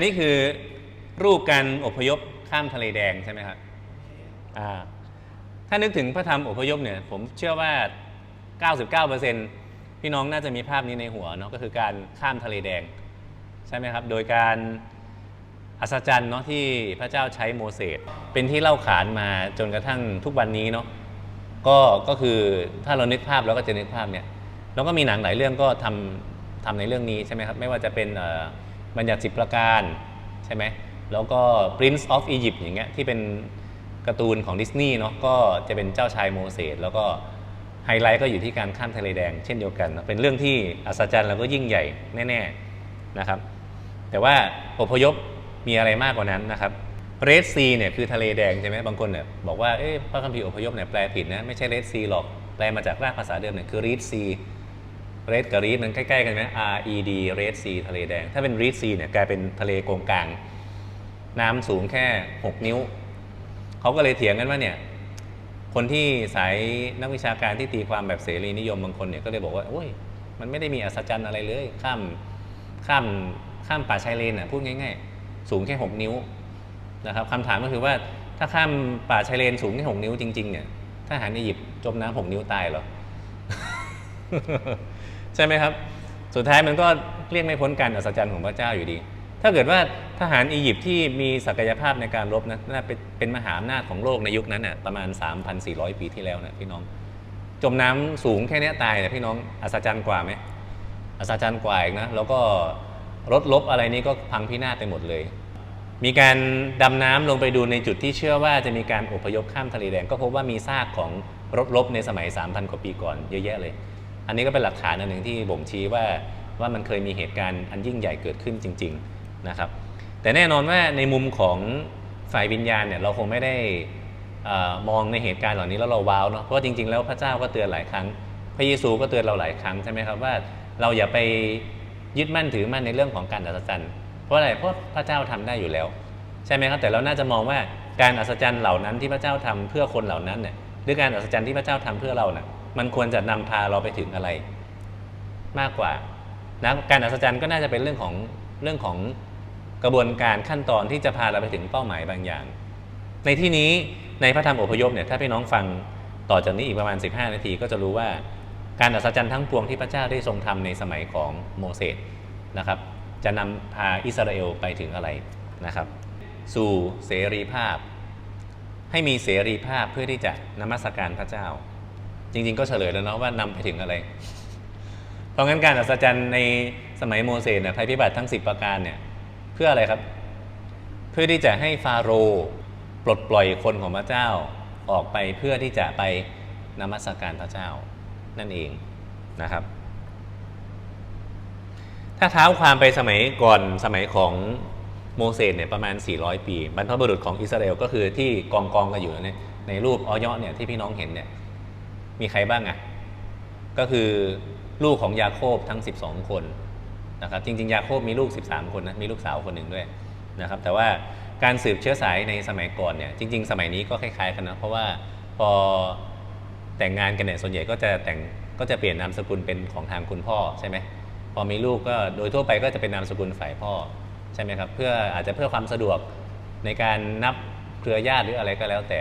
ันนี้คือรูปการอพยพข้ามทะเลแดงใช่ไหมครับถ้านึกถึงพระธรรมอพยพเนี่ยผมเชื่อว่า 99%พี่น้องน่าจะมีภาพนี้ในหัวเนาะก็คือการข้ามทะเลแดงใช่ไหมครับ โดยการอัศจรรย์เนาะที่พระเจ้าใช้โมเสสเป็นที่เล่าขานมาจนกระทั่งทุกวันนี้เนาะก็ก็คือถ้าเรานึกภาพเราก็จะนึกภาพเนี่ยแล้วก็มีหนังหลายเรื่องก็ทำทำในเรื่องนี้ใช่ไหมครับไม่ว่าจะเป็นเอ่อ บัญญัติสิประการ ใช่ไหมแล้วก็ Prince of Egypt อย่างเงี้ยที่เป็นการ์ตูนของดิสนีย์เนาะก็จะเป็นเจ้าชายโมเสสแล้วก็ไฮไลท์ก็อยู่ที่การข้ามทะเลแดงเช่นเดียวกันเนอะเป็นเรื่องที่อัศจรรย์แล้วก็ยิ่งใหญ่แน่ๆนะครับ แต่ว่าอพยพมีอะไรมากกว่านั้นนะครับเรดซีเนี่ยคือทะเลแดงใช่ไหมบางคนเนี่ยบอกว่าเอ๊ะพระคัมภีร์อพยพเนี่ยแปลผิดนะไม่ใช่เรดซีหรอกแปลมาจากรากภาษาเดิมเนี่ยคือรีดซี เรดกับรีดมันใกล้ๆกันไหม R E D เรดซีทะเลแดง ถ้าเป็นรีดซีเนี่ยกลายเป็นทะเลโกงกลาง น้ำสูงแค่ 6 นิ้ว เขาก็เลยเถียงกันว่าเนี่ย คนที่สายนักวิชาการที่ตีความแบบเสรีนิยมบางคนเนี่ยก็เลยบอกว่า โอ้ย มันไม่ได้มีอัศจรรย์อะไรเลย ข้าม ข้าม ข้ามป่าชายเลนอะ พูดง่าย ๆ สูงแค่ 6 นิ้วนะครับคำถามก็คือว่า ถ้าข้ามป่าชายเลนสูงแค่ 6 นิ้วจริงๆ เนี่ย ทหารอียิปต์จมน้ำ6 นิ้วตายเหรอ ใช่ไหมครับ สุดท้ายมันก็เรียกไม่พ้นการอัศจรรย์ของพระเจ้าอยู่ดี ถ้าเกิดว่าทหารอียิปต์ที่มีศักยภาพในการรบนะน่าเป็นมหาอำนาจของโลกในยุคนั้นน่ะประมาณ 3,400 ปีที่แล้วนะพี่น้อง จมน้ำสูงแค่เนี้ยตายนะพี่น้องอัศจรรย์กว่าไหมอัศจรรย์กว่าอีกนะแล้วก็รถลบอะไรนี้ก็พังพินาศไปหมดเลย มีการดำน้ำลงไปดูในจุดที่เชื่อว่าจะมีการอพยพข้ามทะเลแดงก็พบว่ามีซากของรถลบในสมัย 3,000 กว่าปีก่อนเยอะแยะเลย อันนี้ก็เป็นหลักฐานอันหนึ่งที่บ่งชี้ว่าว่ามันเคยมีเหตุการณ์อันยิ่งใหญ่เกิดขึ้นจริง ๆนะครับ แต่แน่นอนว่าในมุมของฝ่ายวิญญาณเนี่ยเราคงไม่ได้อมองในเหตุการณ์เหล่านี้แล้วเราว้าวเนาะเพราะว่าจริง ๆ แล้วพระเจ้าก็เตือนหลายครั้ง พระเยซูก็เตือนเราหลายครั้งใช่ไหมครับว่าเราอย่าไปยึดมั่นถือมั่นในเรื่องของการอัศจรรย์เพราะอะไรเพราะพระเจ้าทำได้อยู่แล้ว ใช่ไหมครับแต่เราน่าจะมองว่าการอัศจรรย์เหล่านั้นที่พระเจ้าทำเพื่อคนเหล่านั้นเนี่ยหรือการอัศจรรย์ที่พระเจ้าทำเพื่อเราเนี่ย มันควรจะนำพาเราไปถึงอะไร มากกว่านะการอัศจรรย์ก็น่าจะเป็นเรื่องของเรื่องของกระบวนการขั้นตอนที่จะพาเราไปถึงเป้าหมายบางอย่าง ในที่นี้ในพระธรรมอพยพเนี่ยถ้าพี่น้องฟังต่อจากนี้อีกประมาณ 15 นาทีก็จะรู้ว่าการอัศจรรย์ทั้งปวงที่พระเจ้าได้ทรงทำในสมัยของโมเสสนะครับ จะนำพาอิสราเอลไปถึงอะไรนะครับ สู่เสรีภาพ ให้มีเสรีภาพเพื่อที่จะนมัสการพระเจ้า จริง ๆ ก็เฉลยแล้วเนาะว่านำไปถึงอะไร เพราะงั้นการอัศจรรย์ในสมัยโมเสสเนี่ยภัยพิบัติทั้ง 10 ประการเนี่ยเพื่ออะไรครับ เพื่อที่จะให้ฟาโรห์ปลดปล่อยคนของพระเจ้าออกไปเพื่อที่จะไปนมัสการพระเจ้านั่นเองนะครับ ถ้าเท้าความไปสมัยก่อนสมัยของโมเสสเนี่ยประมาณ 400 ปี บรรพบุรุษของอิสราเอลก็คือที่กองกองกันอยู่ในในรูปออยเนี่ยที่พี่น้องเห็นเนี่ย มีใครบ้างอะ่ะก็คือลูกของยาโคบทั้ง 12 คนนะครับจริงๆ ยาโคบมีลูก 13 คนนะมีลูกสาวคนหนึ่งด้วยนะครับแต่ว่าการสืบเชื้อสายในสมัยก่อนเนี่ยจริง ๆ สมัยนี้ก็คล้ายๆกันนะเพราะว่าพอแต่งงานกันเนี่ยส่วนใหญ่ก็จะแต่งก็จะเปลี่ยนนามสกุลเป็นของทางคุณพ่อใช่ไหมพอมีลูกก็โดยทั่วไปก็จะเป็นนามสกุลฝ่ายพ่อใช่ไหมครับเพื่ออาจจะเพื่อความสะดวกในการนับเครือญาติหรืออะไรก็แล้วแต่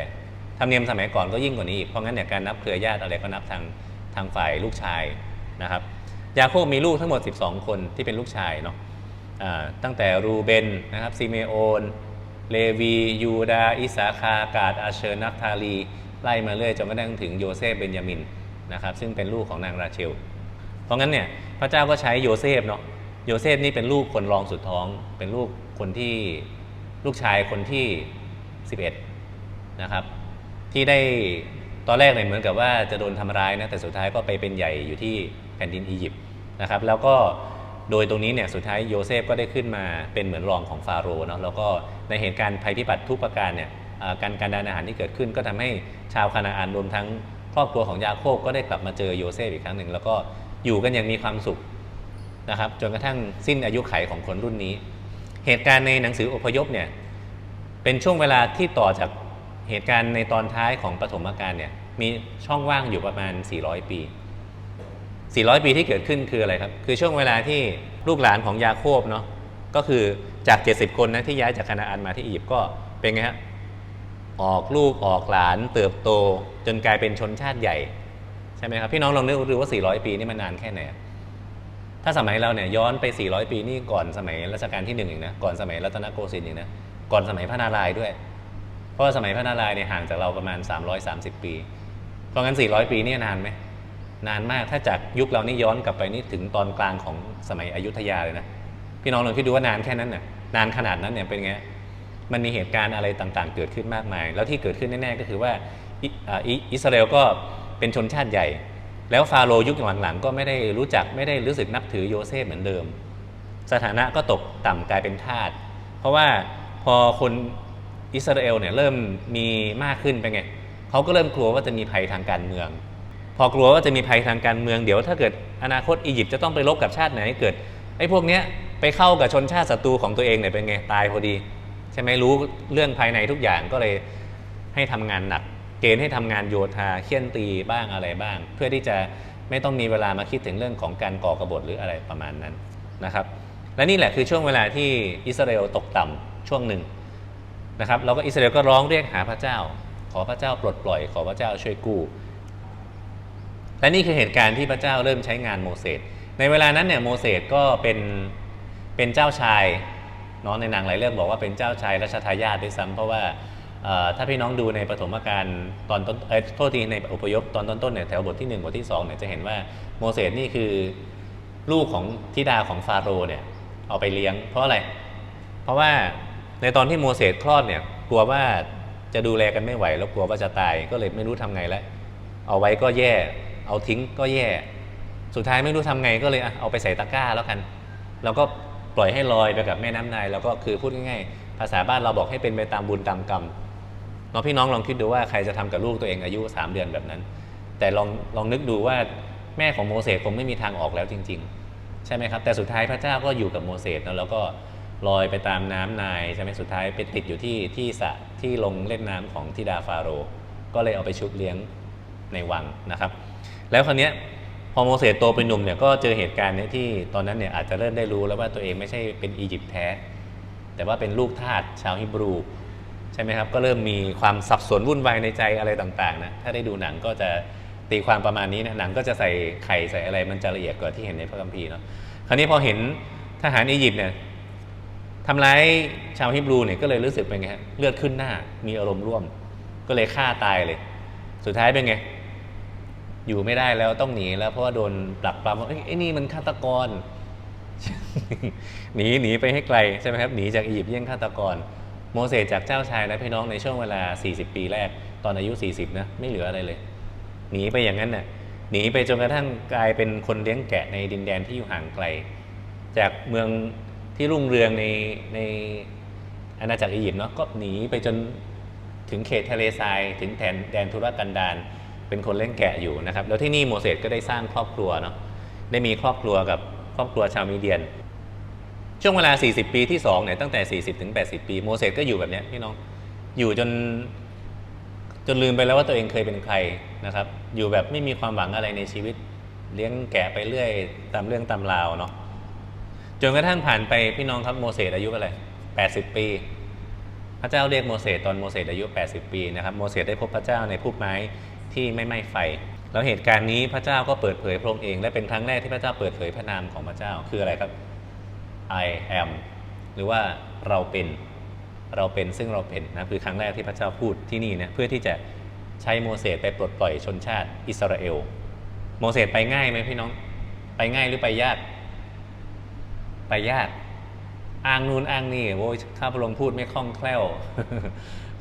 ธรรมเนียมสมัยก่อนก็ยิ่งกว่านี้อีกเพราะงั้นเนี่ยการนับเครือญาติอะไรก็นับทางทางฝ่ายลูกชายนะครับยาโคบมีลูกทั้งหมด 12 คนที่เป็นลูกชายเนาะตั้งแต่รูเบนนะครับซิเมโอนเลวียูดา อิสาคากาดอาเชอร์นักทาลี ไล่มาเรื่อยจนกระทั่งถึงโยเซฟเบนยามินนะครับซึ่งเป็นลูกของนางราเชล เพราะงั้นเนี่ยพระเจ้าก็ใช้โยเซฟเนาะโยเซฟนี่เป็นลูกคนรองสุดท้อง เป็นลูกคนที่ลูกชายคนที่ 11นะครับ ที่ได้ตอนแรกเนี่ยเหมือนกับว่าจะโดนทำร้ายนะแต่สุดท้ายก็ไปเป็นใหญ่อยู่ที่แผ่นดินอียิปต์นะครับแล้วก็โดยตรงนี้เนี่ยสุดท้ายโยเซฟก็ได้ขึ้นมาเป็นเหมือนรองของฟาโรห์เนาะแล้วก็ในเหตุการณ์ภัยพิบัติทุกประการเนี่ยการการดานอาหารที่เกิดขึ้น ก็ทำให้ชาวคานาอันรวมทั้งครอบครัวของยาโคบก็ได้กลับมาเจอโยเซฟอีกครั้งหนึ่งแล้วก็อยู่กันอย่างมีความสุขนะครับจนกระทั่งสิ้นอายุไขของคนรุ่นนี้ เหตุการณ์ในหนังสืออพยพเนี่ยเป็นช่วงเวลาที่ต่อจาก เหตุการณ์ในตอนท้ายของปฐมกาลเนี่ยมีช่องว่างอยู่ประมาณ 400 ปี 400 ปีที่เกิดขึ้นคืออะไรครับ คือช่วงเวลาที่ลูกหลานของยาโคบเนาะก็คือจาก 70 คนนะที่ย้ายจากคณาอันมาที่อียิปต์ก็เป็นไงฮะออกลูกออกหลานเติบโตจนกลายเป็นชนชาติใหญ่ ใช่ไหมครับพี่น้องลองนึกดูว่า 400 ปีนี่มันนานแค่ไหนถ้าสมัยเราเนี่ยย้อนไป 400 ปีนี่ก่อนสมัยรัชกาลที่หนึ่งอีกนะก่อนสมัยรัตนโกสินทร์อีกนะก่อนสมัยพระนารายณ์ด้วย ราะว่าสมัยพระนารายณ์เนี่ยห่างจากเราประมาณ 330 ปี เพราะงั้น 400 ปีนี่นานไหมนานมากถ้าจากยุคเรานี่ย้อนกลับไปนี่ถึงตอนกลางของสมัยอยุธยาเลยนะพี่น้องลองคิดดูว่านานแค่นั้นน่ะนานขนาดนั้นเนี่ยเป็นไงมันมีเหตุการณ์อะไรต่างๆ เกิดขึ้นมากมาย แล้วที่เกิดขึ้นแน่ๆก็คือว่าอิสราเอลก็เป็นชนชาติใหญ่ แล้วฟาโรห์ยุคหลังๆก็ไม่ได้รู้จักไม่ได้รู้สึกนับถือโยเซฟเหมือนเดิม สถานะก็ตกต่ำกลายเป็นทาสเพราะว่าพอคน อิสราเอลเนี่ยเริ่มมีมากขึ้นไปไงเขาก็เริ่มกลัวว่าจะมีภัยทางการเมือง พอกลัวว่าจะมีภัยทางการเมืองเดี๋ยวถ้าเกิดอนาคตอียิปต์จะต้องไปรบกับชาติไหนเกิดไอ้พวกเนี้ยไปเข้ากับชนชาติศัตรูของตัวเองเนี่ยเป็นไงตายพอดี ใช่ไหมรู้เรื่องภายในทุกอย่างก็เลยให้ทำงานหนัก เกณฑ์ให้ทำงานโยธาเคี่ยนตีบ้างอะไรบ้าง เพื่อที่จะไม่ต้องมีเวลามาคิดถึงเรื่องของการก่อกบฏหรืออะไรประมาณนั้นนะครับ และนี่แหละคือช่วงเวลาที่อิสราเอลตกต่ำช่วงหนึ่ง นะครับแล้วก็อิสราเอลก็ร้องเรียกหาพระเจ้า ขอพระเจ้าปลดปล่อย ขอพระเจ้าช่วยกู้และนี่คือเหตุการณ์ที่พระเจ้าเริ่มใช้งานโมเสสในเวลานั้นเนี่ยโมเสสก็เป็นเป็นเจ้าชายเนาะในหนังหลายเรื่องบอกว่าเป็นเจ้าชายรัชทายาทด้วยซ้ำเพราะว่าถ้าพี่น้องดูในปฐมกาลตอนต้นเอ้โทษทีในอพยพตอนต้นๆเนี่ยแถวบทที่1บทที่2เนี่ยจะเห็นว่าโมเสสนี่คือลูกของธิดาของฟาโรห์เนี่ยเอาไปเลี้ยง เพราะอะไร เพราะว่า ในตอนที่โมเสสคลอดเนี่ยกลัวว่าจะดูแลกันไม่ไหว แล้วกลัวว่าจะตายก็เลยไม่รู้ทำไงแล้วเอาไว้ก็แย่ เอาทิ้งก็แย่ สุดท้ายไม่รู้ทำไงก็เลยเอาไปใส่ตะกร้าแล้วกัน แล้วก็ปล่อยให้ลอยไปกับแม่น้ำนายแล้วก็คือพูดง่ายๆภาษาบ้านเราบอกให้เป็นไปตามบุญตามกรรมน้องพี่น้องลองคิดดูว่าใครจะทำกับลูกตัวเองอายุ 3 เดือนแบบนั้น แต่ลองลองนึกดูว่าแม่ของโมเสสคงไม่มีทางออกแล้วจริง ๆ ใช่ไหมครับ แต่สุดท้ายพระเจ้าก็อยู่กับโมเสสนะแล้วก็ ลอยไปตามน้ำนายใช่ไหมสุดท้ายไปติดอยู่ที่ที่สะที่ลงเล่นน้ำของธิดาฟาโรก็เลยเอาไปชุบเลี้ยงในวังนะครับ แล้วคราวนี้พอโมเสสโตเป็นหนุ่มเนี่ยก็เจอเหตุการณ์เนี้ยที่ตอนนั้นเนี่ยอาจจะเริ่มได้รู้แล้วว่าตัวเองไม่ใช่เป็นอียิปต์แท้ แต่ว่าเป็นลูกทาสชาวฮิบรูใช่ไหมครับ ก็เริ่มมีความสับสนวุ่นวายในใจอะไรต่างๆนะถ้าได้ดูหนังก็จะตีความประมาณนี้นะหนังก็จะใส่ไข่ใส่อะไรมันจะละเอียดกว่าที่เห็นในพระคัมภีร์เนาะคราวนี้พอเห็นทหารอียิปต์เนี่ย ทำร้ายชาวฮิบรูเนี่ยก็เลยรู้สึกเป็นไงฮะเลือดขึ้นหน้ามีอารมณ์ร่วม ก็เลยฆ่าตายเลย สุดท้ายเป็นไง อยู่ไม่ได้แล้วต้องหนีแล้วเพราะว่าโดนปลักปลำว่าไอ้นี่มันฆาตกร หนีหนีไปให้ไกลใช่ไหมครับหนีจากอียิปต์เยี่ยงฆาตกร โมเสสจากเจ้าชายและพี่น้องในช่วงเวลา 40 ปีแรก ตอนอายุ 40นะไม่เหลืออะไรเลย หนีไปอย่างนั้นน่ะหนีไปจนกระทั่งกลายเป็นคนเลี้ยงแกะในดินแดนที่อยู่ห่างไกล จากเมือง ที่รุ่งเรืองในในอาณาจักรอียิปต์เนาะก็หนีไปจนถึงเขตทะเลทราย ถึงแดนแดนทุรกันดารเป็นคนเลี้ยงแกะอยู่นะครับ แล้วที่นี่โมเสสก็ได้สร้างครอบครัวเนาะได้มีครอบครัวกับครอบครัวชาวมีเดียน ช่วงเวลา 40 ปีที่2เนี่ยตั้งแต่ 40 ถึง 80 ปี โมเสสก็อยู่แบบนี้พี่น้องอยู่จนจนลืมไปแล้วว่าตัวเองเคยเป็นใครนะครับ อยู่แบบไม่มีความหวังอะไรในชีวิต เลี้ยงแกะไปเรื่อยตามเรื่องตามราวเนาะ จนกระทั่งผ่านไปพี่น้องครับโมเสสอายุอะไร 80 ปี พระเจ้าเรียกโมเสสตอนโมเสสอายุ 80 ปีนะครับโมเสสได้พบพระเจ้าในพุ่มไม้ที่ไม่ไหม้ไฟ แล้วเหตุการณ์นี้พระเจ้าก็เปิดเผยพระองค์เอง และเป็นครั้งแรกที่พระเจ้าเปิดเผยพระนามของพระเจ้าคืออะไรครับ I am หรือว่าเราเป็นเราเป็นซึ่งเราเป็นนะคือครั้งแรกที่พระเจ้าพูดที่นี่นะเพื่อที่จะใช้โมเสสไปปลดปล่อยชนชาติอิสราเอล โมเสสไปง่ายไหมพี่น้อง ไปง่ายหรือไปยาก ไปยากอ้างนู่นอ้างนี่โอ้ยข้าพระองค์พูดไม่คล่องแคล่ว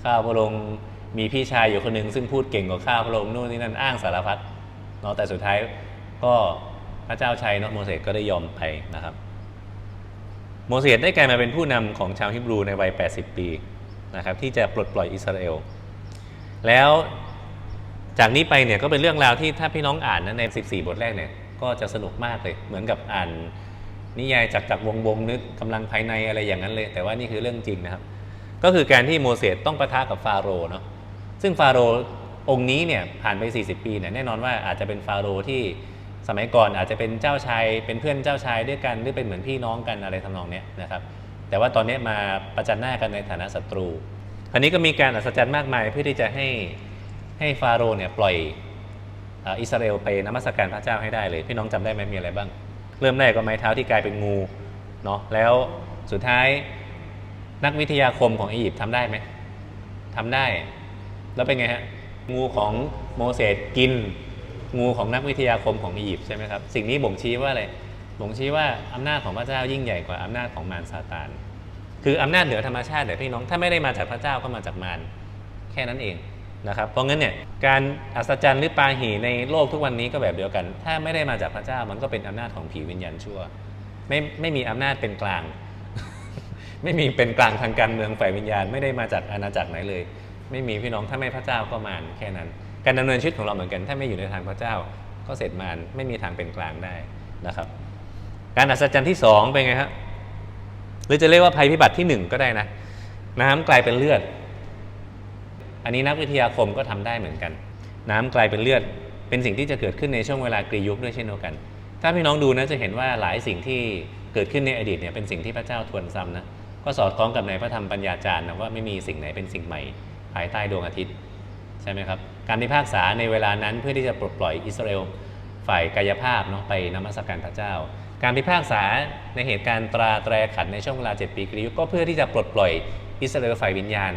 ข้าพระองค์มีพี่ชายอยู่คนหนึ่งซึ่งพูดเก่งกว่าข้าพระองค์นู่นนี่นั่นอ้างสารพัดเนาะแต่สุดท้ายก็พระเจ้าชัยเนาะโมเสสก็ได้ยอมไปนะครับ โมเสสได้กลายมาเป็นผู้นำของชาวฮิบรูในวัย 80 ปีนะครับที่จะปลดปล่อยอิสราเอล แล้วจากนี้ไปเนี่ยก็เป็นเรื่องราวที่ถ้าพี่น้องอ่านนะใน 14 บทแรกเนี่ยก็จะสนุกมากเลย เหมือนกับอ่าน นิยายจากจากวงวงนึกกำลังภายในอะไรอย่างนั้นเลย แต่ว่านี่คือเรื่องจริงนะครับ ก็คือการที่โมเสสต้องประทะกับฟาโรห์เนาะซึ่งฟาโรห์องค์นี้เนี่ยผ่านไป 40 ปีเนี่ยแน่นอนว่าอาจจะเป็นฟาโรห์ที่สมัยก่อนอาจจะเป็นเจ้าชายเป็นเพื่อนเจ้าชายด้วยกันหรือเป็นเหมือนพี่น้องกันอะไรทำนองเนี้ยนะครับ แต่ว่าตอนนี้มาประจันหน้ากันในฐานะศัตรูอันนี้ก็มีการอัศจรรย์มากมายเพื่อที่จะให้ให้ฟาโรห์เนี่ยปล่อยอิสราเอลไปนมัสการพระเจ้าให้ได้เลย พี่น้องจำได้ไหมมีอะไรบ้าง เริ่มแรกก็ไม้เท้าที่กลายเป็นงูเนาะแล้วสุดท้ายนักวิทยาคมของอียิปต์ทำได้ไหมทำได้ แล้วเป็นไงฮะงูของโมเสสกิน งูของนักวิทยาคมของอียิปต์ใช่ไหมครับสิ่งนี้บ่งชี้ว่าอะไรบ่งชี้ว่าอำนาจของพระเจ้ายิ่งใหญ่กว่าอำนาจของมารซาตาน คืออำนาจเหนือธรรมชาติแต่พี่น้องถ้าไม่ได้มาจากพระเจ้าก็มาจากมารแค่นั้นเอง นะครับเพราะงั้นเนี่ยการอัศจรรย์หรือปาหีในโลกทุกวันนี้ก็แบบเดียวกัน ถ้าไม่ได้มาจากพระเจ้ามันก็เป็นอำนาจของผีวิญญาณชั่ว ไม่ไม่มีอำนาจเป็นกลาง ไม่มีเป็นกลางทางการเมืองฝ่ายวิญญาณ ไม่ได้มาจากอาณาจักรไหนเลย ไม่มีพี่น้องถ้าไม่พระเจ้าก็มารแค่นั้น การดำเนินชีวิตของเราเหมือนกัน ถ้าไม่อยู่ในทางพระเจ้า ก็เสร็จมารไม่มีทางเป็นกลางได้นะครับ การอัศจรรย์ที่สองเป็นไงฮะหรือจะเรียกว่าภัยพิบัติที่หนึ่งก็ได้นะน้ำกลายเป็นเลือด อันนี้นักวิทยาคมก็ทำได้เหมือนกัน น้ำกลายเป็นเลือด เป็นสิ่งที่จะเกิดขึ้นในช่วงเวลากรียุคด้วยเช่นเดียวกัน ถ้าพี่น้องดูนะจะเห็นว่าหลายสิ่งที่เกิดขึ้นในอดีตเนี่ยเป็นสิ่งที่พระเจ้าทวนซ้ำนะก็สอดคล้องกับในพระธรรมปัญญาจารย์นะว่าไม่มีสิ่งไหนเป็นสิ่งใหม่ภายใต้ดวงอาทิตย์ใช่ไหมครับการพิพากษาในเวลานั้นเพื่อที่จะปลดปล่อยอิสราเอลฝ่ายกายภาพเนาะไปนมัสการพระเจ้า การพิพากษาในเหตุการณ์ตราแตรขันในช่วงเวลา 7 ปีกรียุคก็เพื่อที่จะปลดปล่อยอิสราเอลฝ่ายวิญญาณ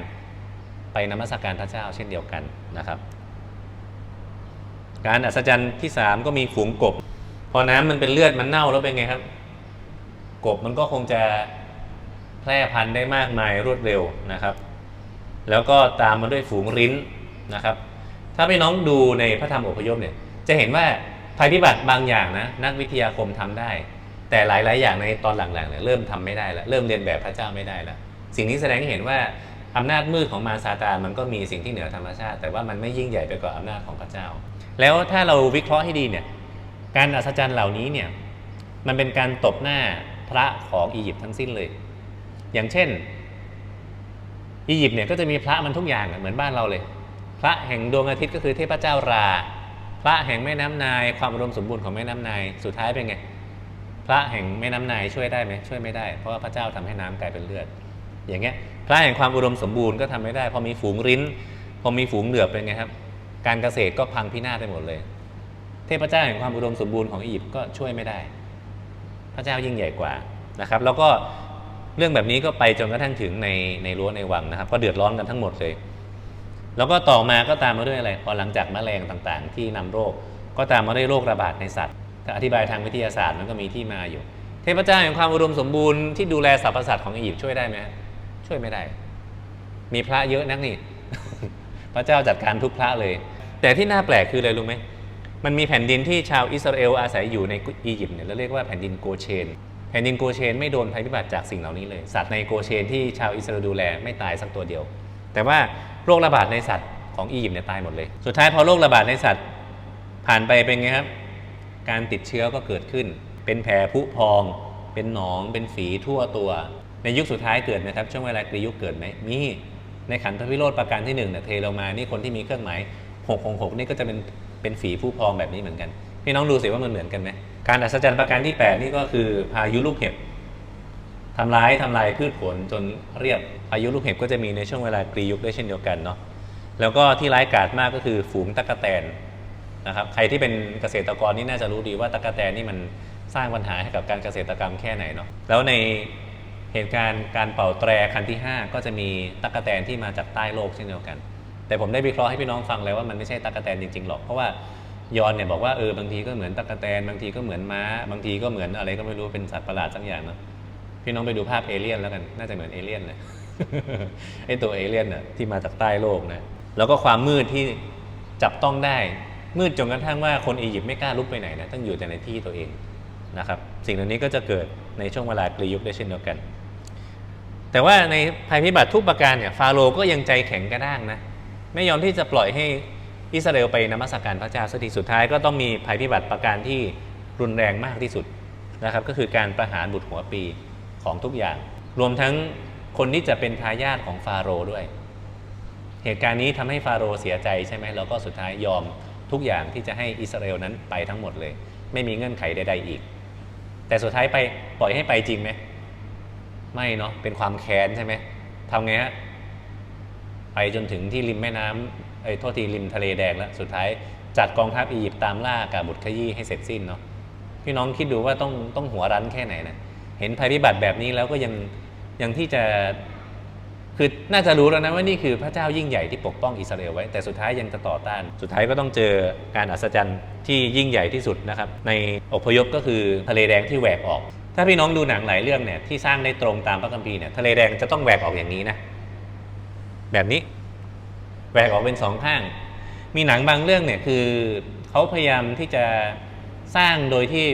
ไปนมัสการพระเจ้าเช่นเดียวกันนะครับ การอัศจรรย์ที่ 3 ก็มีฝูงกบ พอน้ำมันเป็นเลือดมันเน่าแล้วเป็นไงครับ กบมันก็คงจะแพร่พันธุ์ได้มากมายรวดเร็วนะครับ แล้วก็ตามมาด้วยฝูงริ้นนะครับ ถ้าพี่น้องดูในพระธรรมอพยพเนี่ย จะเห็นว่าภัยพิบัติบางอย่างนะนักวิทยาคมทำได้ แต่หลาย ๆ อย่างในตอนหลังๆเนี่ยเริ่มทำไม่ได้แล้วเริ่มเรียนแบบพระเจ้าไม่ได้แล้วสิ่งนี้แสดงให้เห็นว่า อำนาจมืดของมารซาตานมันก็มีสิ่งที่เหนือธรรมชาติ แต่ว่ามันไม่ยิ่งใหญ่ไปกว่าอำนาจของพระเจ้า แล้วถ้าเราวิเคราะห์ให้ดีเนี่ยการอัศจรรย์เหล่านี้เนี่ยมันเป็นการตบหน้าพระของอียิปต์ทั้งสิ้นเลย อย่างเช่น อียิปต์เนี่ยก็จะมีพระมันทุกอย่างเหมือนบ้านเราเลย พระแห่งดวงอาทิตย์ก็คือเทพเจ้ารา พระแห่งแม่น้ำนาย ความอุดมสมบูรณ์ของแม่น้ำนาย สุดท้ายเป็นไง พระแห่งแม่น้ำนายช่วยได้ไหมช่วยไม่ได้ เพราะว่าพระเจ้าทำให้น้ำกลายเป็นเลือด อย่างเงี้ยพระแห่งความอุดมสมบูรณ์ก็ทำไม่ได้ พอมีฝูงริ้น พอมีฝูงเหลือบเป็นไงครับ การเกษตรก็พังพินาศไปหมดเลย เทพเจ้าแห่งความอุดมสมบูรณ์ของอียิปต์ก็ช่วยไม่ได้ พระเจ้ายิ่งใหญ่กว่านะครับ แล้วก็เรื่องแบบนี้ก็ไปจนกระทั่งถึงในในรั้วในวังนะครับ ก็เดือดร้อนกันทั้งหมดเลย แล้วก็ต่อมาก็ตามมาด้วยอะไรพอหลังจากแมลงต่างๆ ที่นำโรค ก็ตามมาด้วยโรคระบาดในสัตว์ถ้าอธิบายทางวิทยาศาสตร์มันก็มีที่มาอยู่ เทพเจ้าแห่งความอุดมสมบูรณ์ที่ดูแลสรรพสัตว์ของอียิปต์ช่วยได้ไหม ช่วยไม่ได้ มีพระเยอะนักนี่ พระเจ้าจัดการทุกพระเลย แต่ที่น่าแปลกคืออะไรรู้ไหมมันมีแผ่นดินที่ชาวอิสราเอลอาศัยอยู่ในอียิปต์เนี่ยเราเรียกว่าแผ่นดินโกเชน แผ่นดินโกเชนไม่โดนภัยพิบัติจากสิ่งเหล่านี้เลย สัตว์ในโกเชนที่ชาวอิสราเอลดูแลไม่ตายสักตัวเดียว แต่ว่าโรคระบาดในสัตว์ของอียิปต์เนี่ยตายหมดเลย สุดท้ายพอโรคระบาดในสัตว์ผ่านไปเป็นไงครับ การติดเชื้อก็เกิดขึ้น เป็นแผลผุพอง เป็นหนอง เป็นฝีทั่วตัว ในยุคสุดท้ายเกิดไหมครับช่วงเวลากรียุคเกิดไหมมีในขันธพิโรธประการที่หนึ่งเนี่ยเทลงมานี่คนที่มีเครื่องหมาย666นี่ก็จะเป็นเป็นฝีผู้พองแบบนี้เหมือนกัน พี่น้องดูสิว่ามันเหมือนกันไหมการอัศจรรย์ประการที่ 8 นี่ก็คือพายุลูกเห็บทำร้ายทำลายพืชผลจนเรียบพายุลูกเห็บก็จะมีในช่วงเวลากรียุคด้วยเช่นเดียวกันเนาะแล้วก็ที่ร้ายกาจมากก็คือฝูงตะกแตนนะครับใครที่เป็นเกษตรกรนี่น่าจะรู้ดีว่าตะกแตนนี่มันสร้างปัญหาให้กับการเกษตรกรรมแค่ไหนเนาะแล้วใน เหตุการณ์การเป่าแตรคันที่ 5 ก็จะมีตะกแตนที่มาจากใต้โลกเช่นเดียวกัน แต่ผมได้วิเคราะห์ให้พี่น้องฟังแล้วว่ามันไม่ใช่ตะกแตนจริงๆหรอกเพราะว่ายอนเนี่ยบอกว่าเออบางทีก็เหมือนตะกแตนบางทีก็เหมือนม้า บางทีก็เหมือนอะไรก็ไม่รู้เป็นสัตว์ประหลาดสักอย่างเนาะพี่น้องไปดูภาพเอเลี่ยนแล้วกันน่าจะเหมือนเอเลี่ยนเลยไอตัวเอเลี่ยนน่ะที่มาจากใต้โลกนะแล้วก็ความมืดที่จับต้องได้มืดจนกระทั่งว่าคนอียิปต์ไม่กล้าลุกไปไหนนะต้องอยู่แต่ในที่ตัวเองนะครับสิ่งเหล่านี้ก็จะเกิดในช่วงเวลากรียุคได้เช่นเดียวกัน แต่ว่าในภัยพิบัติทุกประการเนี่ยฟาโรห์ก็ยังใจแข็งกระด้างนะไม่ยอมที่จะปล่อยให้อิสราเอลไปนมัสการพระเจ้าสักทีสุดท้ายก็ต้องมีภัยพิบัติประการที่รุนแรงมากที่สุดนะครับก็คือการประหารบุตรหัวปีของทุกอย่าง รวมทั้งคนที่จะเป็นทายาทของฟาโรห์ด้วย เหตุการณ์นี้ทำให้ฟาโรห์เสียใจใช่ไหมแล้วก็สุดท้ายยอมทุกอย่างที่จะให้อิสราเอลนั้นไปทั้งหมดเลย ไม่มีเงื่อนไขใด ๆ อีก แต่สุดท้ายไปปล่อยให้ไปจริงไหม ไม่เนาะเป็นความแค้นใช่ไหมทำไงฮะไปจนถึงที่ริมแม่น้ำไอ้โทษทีริมทะเลแดงแล้วสุดท้ายจัดกองทัพอียิปต์ตามล่ากาบุตรขยี้ให้เสร็จสิ้นเนาะพี่น้องคิดดูว่าต้องต้องหัวรั้นแค่ไหนนะเห็นภัยพิบัติแบบนี้แล้วก็ยังยังที่จะคือน่าจะรู้แล้วนะว่านี่คือพระเจ้ายิ่งใหญ่ที่ปกป้องอิสราเอลไว้แต่สุดท้ายยังจะต่อต้าน สุดท้ายก็ต้องเจอการอัศจรรย์ที่ยิ่งใหญ่ที่สุดนะครับในอพยพก็คือทะเลแดงที่แหวกออก ถ้าพี่น้องดูหนังหลายเรื่องเนี่ยที่สร้างได้ตรงตามพระคัมภีร์เนี่ยทะเลแดงจะต้องแหวกออกอย่างนี้นะ แบบนี้แหวกออกเป็นสองข้าง มีหนังบางเรื่องเนี่ยคือเขาพยายามที่จะสร้างโดยที่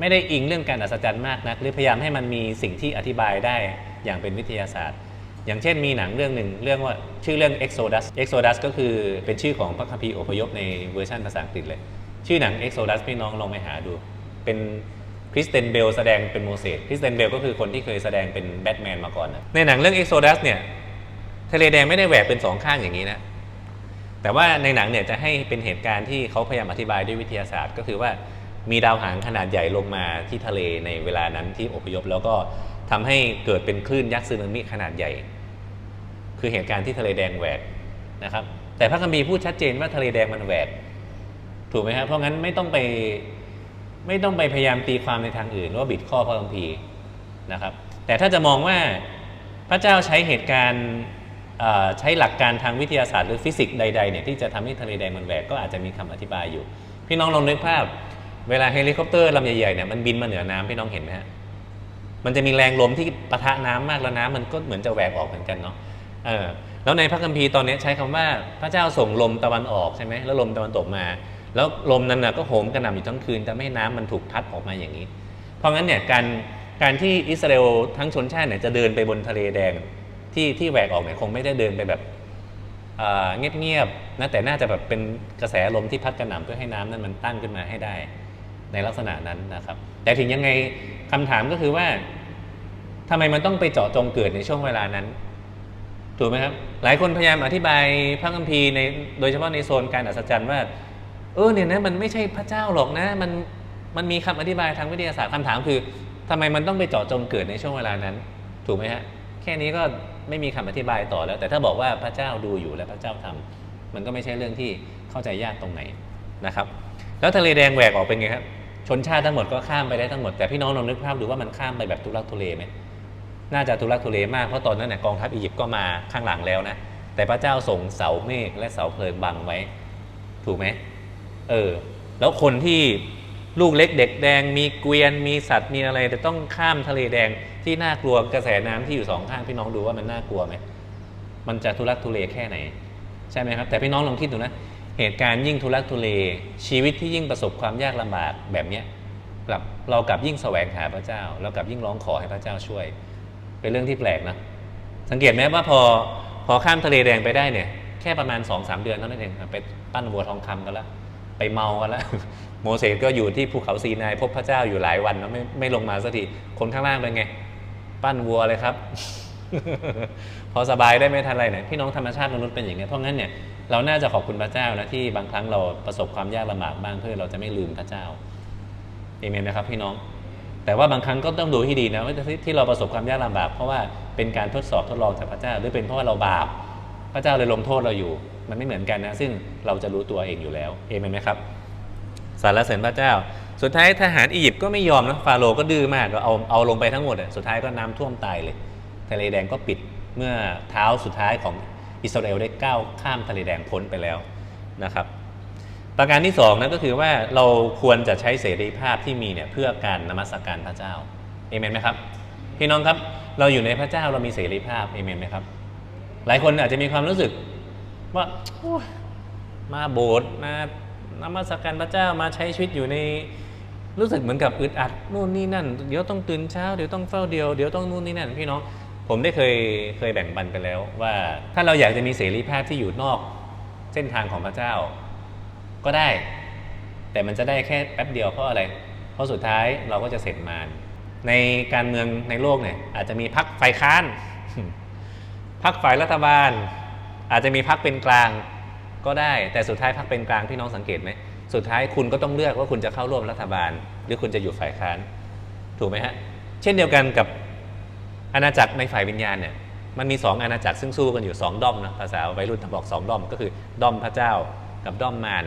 ไม่ได้อิงเรื่องการอัศจรรย์มากนัก หรือพยายามให้มันมีสิ่งที่อธิบายได้อย่างเป็นวิทยาศาสตร์ อย่างเช่นมีหนังเรื่องหนึ่งเรื่องว่าชื่อเรื่อง Exodus Exodus ก็คือเป็นชื่อของพระคัมภีร์อพยพในเวอร์ชันภาษาอังกฤษเลย ชื่อหนัง Exodus พี่น้องลองไปหาดู เป็น คริสเตนเบลแสดงเป็นโมเสสคริสเตนเบลก็คือคนที่เคยแสดงเป็นแบทแมนมาก่อนนะในหนังเรื่อง Exodus เนี่ยทะเลแดงไม่ได้แหวกเป็นสองข้างอย่างนี้นะแต่ว่าในหนังเนี่ยจะให้เป็นเหตุการณ์ที่เขาพยายามอธิบายด้วยวิทยาศาสตร์ ก็คือว่ามีดาวหางขนาดใหญ่ลงมาที่ทะเลในเวลานั้นที่อพยพ แล้วก็ทำให้เกิดเป็นคลื่นยักษ์ซึนามิขนาดใหญ่ คือเหตุการณ์ที่ทะเลแดงแหวกนะครับ แต่พระคัมภีร์พูดชัดเจนว่าทะเลแดงมันแหวกถูกไหมครับเพราะงั้นไม่ต้องไป ไม่ต้องไปพยายามตีความในทางอื่นว่าบิดข้อพระคัมภีร์นะครับ แต่ถ้าจะมองว่าพระเจ้าใช้เหตุการณ์ใช้หลักการทางวิทยาศาสตร์หรือฟิสิกส์ใดๆเนี่ยที่จะทำให้ทะเลแดงมันแหวกก็อาจจะมีคำอธิบายอยู่ พี่น้องลองนึกภาพ เวลาเฮลิคอปเตอร์ลำใหญ่ๆเนี่ยมันบินมาเหนือน้ำพี่น้องเห็นไหมฮะมันจะมีแรงลมที่ปะทะน้ำมากแล้วน้ำมันก็เหมือนจะแหวกออกเหมือนกันเนาะเออแล้วในพระคัมภีร์ตอนนี้ใช้คำว่าพระเจ้าส่งลมตะวันออกใช่ไหมแล้วลมตะวันตกมา แล้วลมนั้นนะก็โหมกระหน่ำอยู่ทั้งคืนทำให้น้ำมันถูกพัดออกมาอย่างนี้ เพราะงั้นเนี่ยการการที่อิสราเอลทั้งชนชาติเนี่ยจะเดินไปบนทะเลแดงที่ที่แหวกออกเนี่ยคงไม่ได้เดินไปแบบเงียบๆนะแต่น่าจะแบบเป็นกระแสลมที่พัดกระหน่ำเพื่อให้น้ำนั้นมันตั้งขึ้นมาให้ได้ ในลักษณะนั้นนะครับ แต่ถึงยังไงคำถามก็คือว่าทำไมมันต้องไปเจาะจงเกิดในช่วงเวลานั้นถูกไหมครับหลายคนพยายามอธิบายพระคัมภีร์ในโดยเฉพาะในโซนการอัศจรรย์ว่า เออเนี่ยนะมันไม่ใช่พระเจ้าหรอกนะมันมันมีคำอธิบายทางวิทยาศาสตร์คำถามคือทำไมมันต้องไปเจาะจงเกิดในช่วงเวลานั้น ถูกไหมฮะแค่นี้ก็ไม่มีคำอธิบายต่อแล้ว แต่ถ้าบอกว่าพระเจ้าดูอยู่และพระเจ้าทำมันก็ไม่ใช่เรื่องที่เข้าใจยากตรงไหนนะครับ แล้วทะเลแดงแหวกออกเป็นไงครับชนชาติทั้งหมดก็ข้ามไปได้ทั้งหมดแต่พี่น้องลองนึกภาพดูว่ามันข้ามไปแบบทุลักทุเลไหมน่าจะทุลักทุเลมากเพราะตอนนั้นเนี่ยกองทัพอียิปต์ก็มาข้างหลังแล้วนะแต่พระเจ้าส่งเสาเมฆและเสาเพลิงบังไว้ ถูกไหม เออ แล้วคนที่ลูกเล็กเด็กแดง มีเกวียน มีสัตว์มีอะไรแต่ต้องข้ามทะเลแดงที่น่ากลัวกระแสน้ำที่อยู่สองข้างพี่น้องดูว่ามันน่ากลัวไหมมันจะทุลักทุเลแค่ไหน ใช่ไหมครับ แต่พี่น้องลองคิดดูนะเหตุการณ์ยิ่งทุลักทุเลชีวิตที่ยิ่งประสบความยากลำบากแบบเนี้ยกลับเรากลับยิ่งแสวงหาพระเจ้า เรากลับยิ่งร้องขอให้พระเจ้าช่วย เป็นเรื่องที่แปลกนะสังเกตไหมว่าพอพอข้ามทะเลแดงไปได้เนี่ยแค่ประมาณ2อสเดือนเท่านั้นเองไปปั้นวัวทองคำกันแล้ว ไปเมากันแล้ว โมเสสก็อยู่ที่ภูเขาซีนายพบพระเจ้าอยู่หลายวันแล้วไม่ไม่ลงมาสักทีคนข้างล่างเป็นไง ปั้นวัวเลยครับ พอสบายได้ไม่ทันไรเนี่ยพี่น้องธรรมชาติมนุษย์เป็นอย่างนี้เพราะงั้นเนี่ยเราน่าจะขอบคุณพระเจ้านะที่บางครั้งเราประสบความยากลำบากบ้างเพื่อเราจะไม่ลืมพระเจ้าเอเมนนะครับพี่น้องแต่ว่าบางครั้งก็ต้องดูให้ดีนะว่าที่ที่เราประสบความยากลำบากเพราะว่าเป็นการทดสอบทดลองจากพระเจ้า หรือเป็นเพราะว่าเราบาป พระเจ้าเลยลงโทษเราอยู่ มันไม่เหมือนกันนะ ซึ่งเราจะรู้ตัวเองอยู่แล้ว เอเมนไหมครับสรรเสริญพระเจ้า สุดท้ายทหารอียิปต์ก็ไม่ยอมนะ ฟาโรห์ก็ดื้อมากก็เอาเอาลงไปทั้งหมดอะสุดท้ายก็น้ำท่วมตายเลย ทะเลแดงก็ปิดเมื่อเท้าสุดท้ายของอิสราเอลได้ก้าวข้ามทะเลแดงพ้นไปแล้วนะครับ ประการที่สองนั่นก็คือว่าเราควรจะใช้เสรีภาพที่มีเนี่ยเพื่อการนมัสการพระเจ้า เอเมนไหมครับ พี่น้องครับ เราอยู่ในพระเจ้าเรามีเสรีภาพ เอเมนไหมครับ หลายคนอาจจะมีความรู้สึก ว่ามาโบสถ์มานมัสการพระเจ้ามาใช้ชีวิตอยู่ในรู้สึกเหมือนกับอึดอัดนู่นนี่นั่น เดี๋ยวต้องตื่นเช้าเดี๋ยวต้องเฝ้าเดียวเดี๋ยวต้องนู่นนี่นั่นพี่น้องผมได้เคยเคยแบ่งปันไปแล้ว ว่าถ้าเราอยากจะมีเสรีภาพที่อยู่นอก เส้นทางของพระเจ้า ก็ได้ แต่มันจะได้แค่แป๊บเดียวเพราะอะไร เพราะสุดท้ายเราก็จะเสร็จมานในการเมืองในโลกเนี่ยอาจจะมีพักฝ่ายค้านพักฝ่ายรัฐบาล อาจจะมีพักเป็นกลางก็ได้ แต่สุดท้ายพักเป็นกลางพี่น้องสังเกตไหมสุดท้ายคุณก็ต้องเลือกว่าคุณจะเข้าร่วมรัฐบาล หรือคุณจะอยู่ฝ่ายค้านถูกไหมฮะเช่นเดียวกันกับอาณาจักรในฝ่ายวิญญาณเนี่ยมันมีสองอาณาจักรซึ่งสู้กันอยู่สองด้อมนะภาษาวัยรุ่นบอกสองด้อมก็คือด้อมพระเจ้ากับด้อมมาร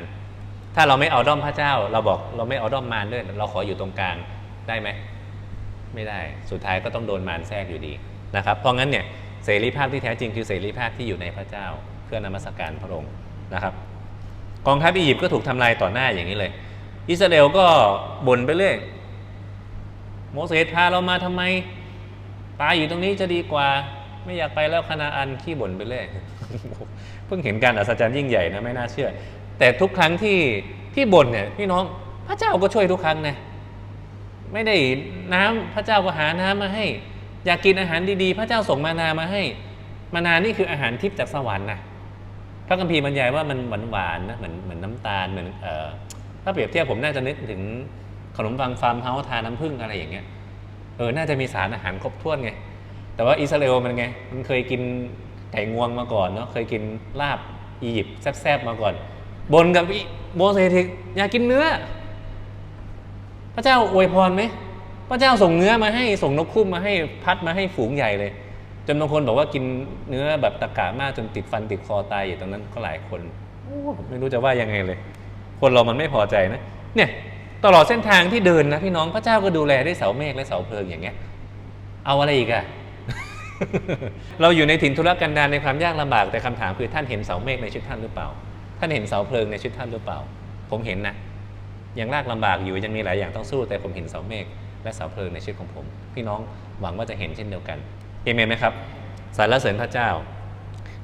ถ้าเราไม่เอาด้อมพระเจ้า เราบอกเราไม่เอาด้อมมารด้วยเราขออยู่ตรงกลางได้ไหมไม่ได้สุดท้ายก็ต้องโดนมารแทรกอยู่ดีนะครับเพราะงั้นเนี่ย เสรีภาพที่แท้จริงคือเสรีภาพที่อยู่ในพระเจ้าเพื่อนมัสการพระองค์นะครับ กองทัพอียิปต์ก็ถูกทำลายต่อหน้าอย่างนี้เลย อิสราเอลก็บ่นไปเรื่อยโมเสสพาเรามาทำไมตายอยู่ตรงนี้จะดีกว่าไม่อยากไปแล้วคณาอันขี้บ่นไปเรื่อยเพิ่งเห็นการอัศจรรย์ยิ่งใหญ่นะไม่น่าเชื่อ แต่ทุกครั้งที่ที่บ่นเนี่ยพี่น้องพระเจ้าก็ช่วยทุกครั้งนะไม่ได้น้ำพระเจ้าก็หาน้ำมาให้ อยากกินอาหารดีๆ พระเจ้าส่งมานามาให้ มานานี่คืออาหารทิพย์จากสวรรค์นะพระคัมภีร์บรรยายว่ามันหวานหวานๆนะเหมือนเหมือนน้ำตาลเหมือนเอ่อถ้าเปรียบเทียบผมน่าจะนึกถึงขนมปังฟาร์มเฮาส์ทาน้ำผึ้งอะไรอย่างเงี้ยเออน่าจะมีสารอาหารครบถ้วนไงแต่ว่าอิสราเอลมันไงมันเคยกินไก่งวงมาก่อนเนาะเคยกินลาบอียิปต์แซ่บๆมาก่อน บนกับอิโมเสสอีกอยากกินเนื้อ พระเจ้าอวยพรไหม พระเจ้าส่งเนื้อมาให้ส่งนกคุ้มมาให้พัดมาให้ฝูงใหญ่เลยจนบางคนบอกว่ากินเนื้อแบบตะกะมากจนติดฟันติดคอตายอยู่ตรงนั้นก็หลายคนโอ้ไม่รู้จะว่ายังไงเลย คนเรามันไม่พอใจนะ เนี่ยตลอดเส้นทางที่เดินนะพี่น้องพระเจ้าก็ดูแลด้วยเสาเมฆและเสาเพลิงอย่างเงี้ย เอาอะไรอีกอะเราอยู่ในถิ่นทุรกันดารในความยากลำบากแต่คำถามคือท่านเห็นเสาเมฆในชุดท่านหรือเปล่า ท่านเห็นเสาเพลิงในชุดท่านหรือเปล่า ผมเห็นนะยังลากลำบากอยู่ยังมีหลายอย่างต้องสู้แต่ผมเห็นเสาเมฆ และสาวเพลิงในชีวิตของผม พี่น้องหวังว่าจะเห็นเช่นเดียวกันเอเมนไหมครับสรรเสริญพระเจ้า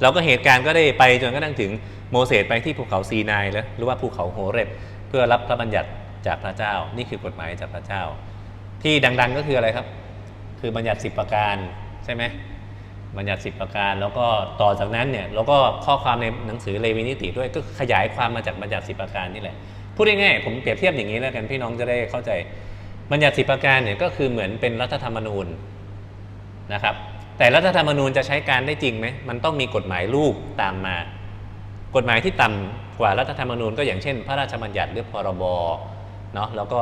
เราก็เหตุการณ์ก็ได้ไปจนกระทั่งถึงโมเสสไปที่ภูเขาซีนายแล้วหรือว่าภูเขาโฮเรบเพื่อรับพระบัญญัติจากพระเจ้า นี่คือกฎหมายจากพระเจ้า ที่ดัง ๆก็คืออะไรครับ คือบัญญัติสิบประการใช่ไหมบัญญัติสิบประการ แล้วก็ต่อจากนั้นเนี่ยเราก็ข้อความในหนังสือเลวีนิติด้วยก็ขยายความมาจากบัญญัติสิบประการนี่แหละพูดง่ายๆผมเปรียบเทียบอย่างนี้แล้วกันพี่น้องจะได้เข้าใจ บัญญัติสิบประการเนี่ยก็คือเหมือนเป็นรัฐธรรมนูญนะครับ แต่รัฐธรรมนูญจะใช้การได้จริงไหมมันต้องมีกฎหมายลูกตามมา กฎหมายที่ต่ำกว่ารัฐธรรมนูญก็อย่างเช่น พระราชบัญญัติหรือพรบเนาะแล้วก็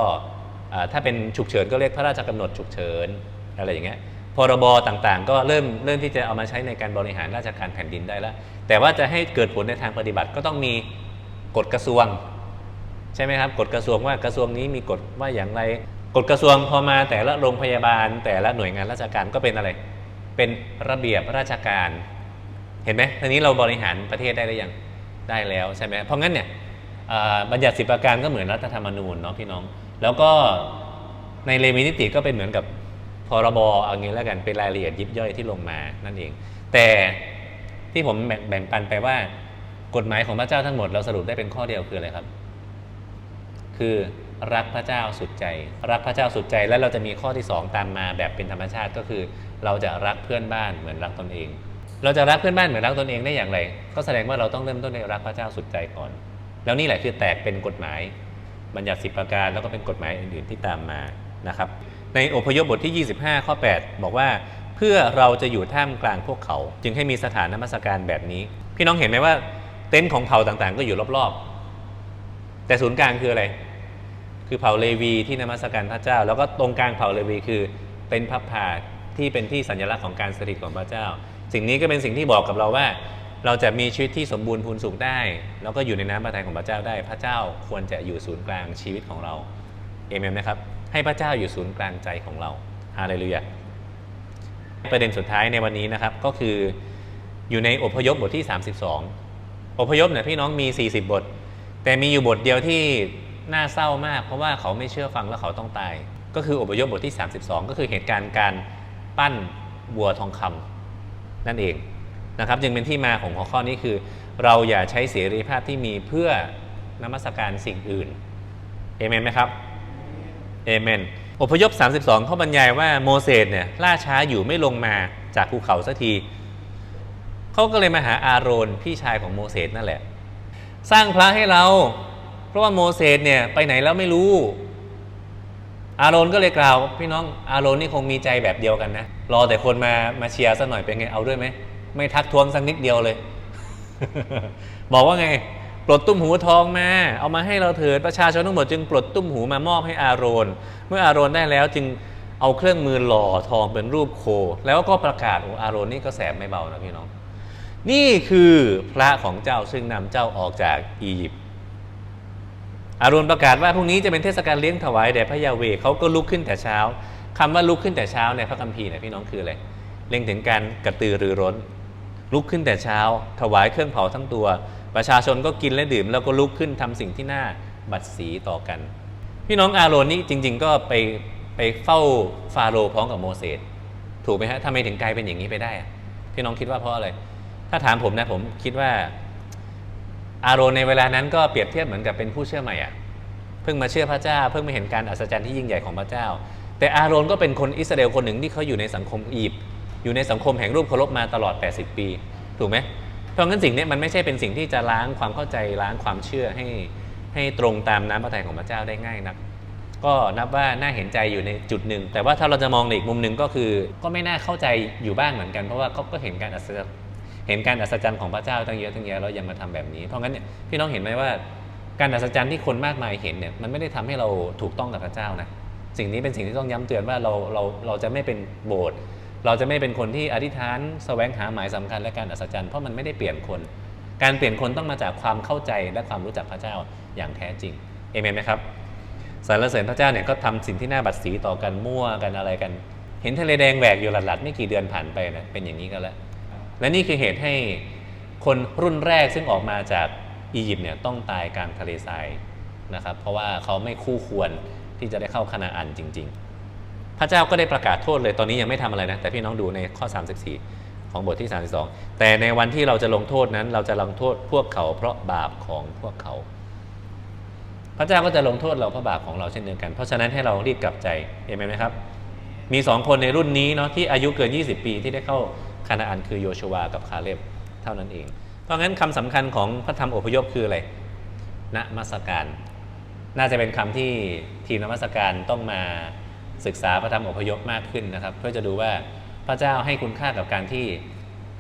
ถ้าเป็นฉุกเฉินก็เรียกพระราชกำหนดฉุกเฉินอะไรอย่างเงี้ยพรบต่างๆ ก็เริ่มเริ่มที่จะเอามาใช้ในการบริหารราชการแผ่นดินได้แล้ว แต่ว่าจะให้เกิดผลในทางปฏิบัติก็ต้องมีกฎกระทรวง ใช่ไหมครับกฎกระทรวงว่ากระทรวงนี้มีกฎว่าอย่างไร กฎกระทรวงพอมาแต่ละโรงพยาบาล แต่ละหน่วยงานราชการก็เป็นอะไร เป็นระเบียบราชการ เห็นไหมทีนี้เราบริหารประเทศได้หรือยังได้แล้วใช่ไหมเพราะงั้นเนี่ยบัญญัติสิบประการก็เหมือนรัฐธรรมนูญเนาะพี่น้อง แล้วก็ในเลวีนิติก็เป็นเหมือนกับพรบเอางี้แล้วกันเป็นรายละเอียดยิบย่อยที่ลงมานั่นเอง แต่ที่ผมแบ่งปันไปว่ากฎหมายของพระเจ้าทั้งหมดเราสรุปได้เป็นข้อเดียวคืออะไรครับ คือ รักพระเจ้าสุดใจ รักพระเจ้าสุดใจแล้วเราจะมีข้อที่สองตามมาแบบเป็นธรรมชาติก็คือ เราจะรักเพื่อนบ้านเหมือนรักตนเอง เราจะรักเพื่อนบ้านเหมือนรักตนเองได้อย่างไร ก็แสดงว่าเราต้องเริ่มต้นในรักพระเจ้าสุดใจก่อน แล้วนี่แหละคือแตกเป็นกฎหมายบัญญัติสิบประการแล้วก็เป็นกฎหมายอื่นๆที่ตามมานะครับ ในอพยพบทที่ 25 ข้อ 8 บอกว่าเพื่อเราจะอยู่ท่ามกลางพวกเขา จึงให้มีสถานนมัสการแบบนี้ พี่น้องเห็นไหมว่าเต็นท์ของเผ่าต่างๆ ก็อยู่รอบๆ แต่ศูนย์กลางคืออะไร คือเผ่าเลวีที่นมัสการพระเจ้า แล้วก็ตรงกลางเผ่าเลวีคือเป็นพระพาที่เป็นที่สัญลักษณ์ของการสถิตของพระเจ้า สิ่งนี้ก็เป็นสิ่งที่บอกกับเราว่า เราจะมีชีวิตที่สมบูรณ์พูนสุขได้ แล้วก็อยู่ในน้ำพระทัยของพระเจ้าได้ พระเจ้าควรจะอยู่ศูนย์กลางชีวิตของเราเอเมนไหมครับให้พระเจ้าอยู่ศูนย์กลางใจของเราฮาเลลูยาประเด็นสุดท้ายในวันนี้นะครับก็คืออยู่ในอพยพบทที่ 32 อพยพเนี่ยพี่น้องมี 40 บท แต่มีอยู่บทเดียวที่ น่าเศร้ามาก เพราะว่าเขาไม่เชื่อฟังแล้วเขาต้องตาย ก็คืออพยพบทที่ 32 ก็คือเหตุการณ์การปั้นวัวทองคำนั่นเองนะครับจึงเป็นที่มาของหัวข้อนี้คือ เราอย่าใช้เสรีภาพที่มีเพื่อนมัสการสิ่งอื่นเอเมนไหมครับเอเมนอพยพ 32 เขาบรรยายว่าโมเสสเนี่ยล่าช้าอยู่ไม่ลงมาจากภูเขาสักทีเขาก็เลยมาหาอาโรนพี่ชายของโมเสสนั่นแหละ สร้างพระให้เรา เพราะว่าโมเสสเนี่ยไปไหนแล้วไม่รู้ อาโรนก็เลยกล่าว พี่น้องอาโรนนี่คงมีใจแบบเดียวกันนะ รอแต่คนมามาเชียร์สักหน่อยเป็นไงเอาด้วยไหม ไม่ทักท้วงสักนิดเดียวเลย บอกว่าไง ปลดตุ้มหูทองมา เอามาให้เราเถิดประชาชนทั้งหมดจึงปลดตุ้มหูมามอบให้อาโรน เมื่ออาโรนได้แล้วจึงเอาเครื่องมือหล่อทองเป็นรูปโค แล้วก็ประกาศโอ้อาโรนนี่ก็แสบไม่เบานะพี่น้อง นี่คือพระของเจ้าซึ่งนำเจ้าออกจากอียิปต์ อาโรนประกาศว่าพรุ่งนี้จะเป็นเทศกาลเลี้ยงถวายแด่พระยาเวเขาก็ลุกขึ้นแต่เช้าคำว่าลุกขึ้นแต่เช้าในพระคัมภีร์เนี่ยพี่น้องคืออะไรเล็งถึงการกระตือรือร้น ลุกขึ้นแต่เช้า ถวายเครื่องเผาทั้งตัว ประชาชนก็กินและดื่ม แล้วก็ลุกขึ้นทำสิ่งที่น่าบัดสีต่อกัน พี่น้องอาโรนนี่จริง ๆ ก็ไปไปเฝ้าฟาโรห์พร้อมกับโมเสสถูกไหมฮะทำไมถึงกลายเป็นอย่างนี้ไปได้ พี่น้องคิดว่าเพราะอะไรถ้าถามผมนะผมคิดว่า อาโรนในเวลานั้นก็เปรียบเทียบเหมือนกับเป็นผู้เชื่อใหม่อะเพิ่งมาเชื่อพระเจ้า เพิ่งมาเห็นการอัศจรรย์ที่ยิ่งใหญ่ของพระเจ้า แต่อาโรนก็เป็นคนอิสราเอลคนหนึ่งที่เขาอยู่ในสังคมอียิปต์อยู่ในสังคมแห่งรูปเคารพมาตลอด 80 ปี ถูกไหมเพราะงั้นสิ่งนี้มันไม่ใช่เป็นสิ่งที่จะล้างความเข้าใจล้างความเชื่อให้ให้ตรงตามน้ำพระทัยของพระเจ้าได้ง่ายนัก ก็นับว่าน่าเห็นใจอยู่ในจุดหนึ่ง แต่ว่าถ้าเราจะมองในอีกมุมหนึ่งก็คือ ก็ไม่น่าเข้าใจอยู่บ้างเหมือนกันเพราะว่าเขาก็เห็นการอัศจรรย์ เห็นการอัศจรรย์ของพระเจ้าตั้งเยอะตั้งแยะแล้วยังมาทำแบบนี้ เพราะงั้นเนี่ยพี่น้องเห็นไหมว่า การอัศจรรย์ที่คนมากมายเห็นเนี่ยมันไม่ได้ทำให้เราถูกต้องกับพระเจ้านะสิ่งนี้เป็นสิ่งที่ต้องย้ำเตือนว่าเราเราเราจะไม่เป็นโบสถ์เราจะไม่เป็นคนที่อธิษฐานแสวงหาหมายสำคัญและการอัศจรรย์เพราะมันไม่ได้เปลี่ยนคน การเปลี่ยนคนต้องมาจากความเข้าใจและความรู้จักพระเจ้าอย่างแท้จริงเอเมนไหมครับสรรเสริญพระเจ้าเนี่ยก็ทำสิ่งที่น่าบัดสีต่อกันมั่วกันอะไรกัน เห็นทะเลแดงแหวกอยู่หลัดๆไม่กี่เดือนผ่านไปนะเป็นอย่างนี้ก็แล้ว และนี่คือเหตุให้คนรุ่นแรกซึ่งออกมาจากอียิปต์เนี่ยต้องตายกลางทะเลทรายนะครับ เพราะว่าเขาไม่คู่ควรที่จะได้เข้าคณาอันจริง ๆ พระเจ้าก็ได้ประกาศโทษเลยตอนนี้ยังไม่ทำอะไรนะ แต่พี่น้องดูในข้อ 34 ของบทที่ 32 แต่ในวันที่เราจะลงโทษนั้น เราจะลงโทษพวกเขา เพราะบาปของพวกเขา พระเจ้าก็จะลงโทษเราเพราะบาปของเราเช่นเดียวกัน เพราะฉะนั้นให้เรารีบกลับใจเห็นไหมครับ มีสองคนในรุ่นนี้เนาะที่อายุเกิน 20 ปีที่ได้เข้า คานาอันคือโยชัวากับคาเลบเท่านั้นเอง เพราะงั้นคำสำคัญของพระธรรมอพยพคืออะไรนมัสการ น่าจะเป็นคำที่ทีมนมัสการต้องมาศึกษาพระธรรมอพยพมากขึ้นนะครับ เพื่อจะดูว่าพระเจ้าให้คุณค่ากับการที่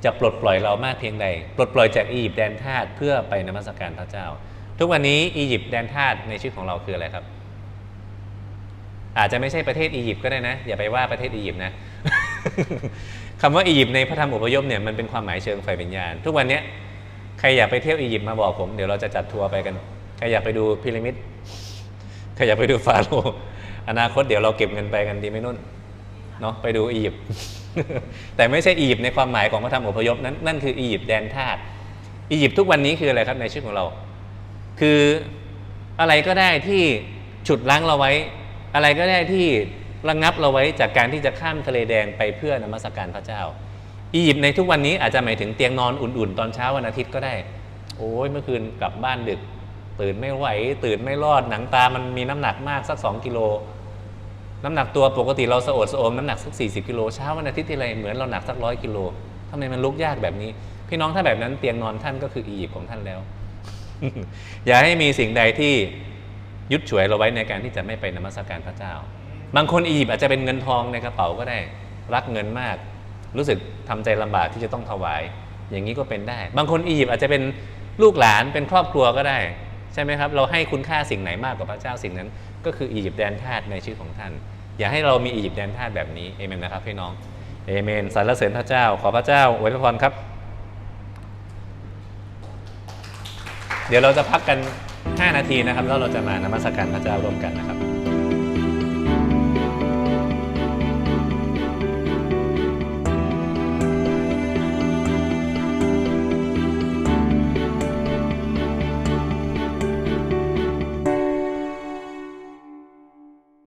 จะปลดปล่อยเรามากเพียงใด ปลดปล่อยจากอียิปต์แดนทาสเพื่อไปนมัสการพระเจ้า ทุกวันนี้อียิปต์แดนทาสในชีวิตของเราคืออะไรครับ อาจจะไม่ใช่ประเทศอียิปต์ก็ได้นะ อย่าไปว่าประเทศอียิปต์นะ คำว่าอียิปต์ในพระธรรมอพยพเนี่ยมันเป็นความหมายเชิงไฟวิญญาณ ทุกวันนี้ใครอยากไปเที่ยวอียิปต์มาบอกผมเดี๋ยวเราจะจัดทัวร์ไปกัน ใครอยากไปดูพีระมิด ใครอยากไปดูฟาโรห์อนาคตเดี๋ยวเราเก็บเงินไปกันดีไหมนุ่นเนาะไปดูอียิปต์แต่ไม่ใช่อียิปต์ในความหมายของพระธรรมอพยพนั้นนั่นคืออียิปต์แดนทาสอียิปต์ทุกวันนี้คืออะไรครับในชีวิตของเรา คืออะไรก็ได้ที่ฉุดรั้งเราไว้ อะไรก็ได้ที่ ระงงับเราไว้จากการที่จะข้ามทะเลแดงไปเพื่อนมัสการพระเจ้า อียิปต์ในทุกวันนี้อาจจะหมายถึงเตียงนอนอุ่นๆ ตอนเช้าวันอาทิตย์ก็ได้ โอ้ยเมื่อคืนกลับบ้านดึก ตื่นไม่ไหว ตื่นไม่รอดหนังตามันมีน้ำหนักมากสัก 2 กิโล น้ำหนักตัวปกติเราสะโอดสะโอมน้ำหนักสัก 40 กิโลเช้าวันอาทิตย์ที่ไรเหมือนเราหนักสักร้อยกิโลทำไมมันลุกยากแบบนี้ พี่น้องถ้าแบบนั้นเตียงนอนท่านก็คืออียิปต์ของท่านแล้ว อย่าให้มีสิ่งใดที่ยึดฉวยเราไว้ในการที่จะไม่ไปนมัสการพระเจ้า บางคนอียิปต์อาจจะเป็นเงินทองในกระเป๋าก็ได้ รักเงินมาก รู้สึกทำใจลำบากที่จะต้องถวาย อย่างนี้ก็เป็นได้ บางคนอียิปต์อาจจะเป็นลูกหลานเป็นครอบครัวก็ได้ ใช่ไหมครับ เราให้คุณค่าสิ่งไหนมากกว่าพระเจ้าสิ่งนั้น ก็คืออียิปต์แดนทาสในชีวิตของท่าน อย่าให้เรามีอียิปต์แดนทาสแบบนี้เอเมนนะครับพี่น้องเอเมนสรรเสริญพระเจ้า ขอพระเจ้าอวยพรครับ เดี๋ยวเราจะพักกัน 5 นาทีนะครับ แล้วเราจะมานมัสการพระเจ้าร่วมกันนะครับ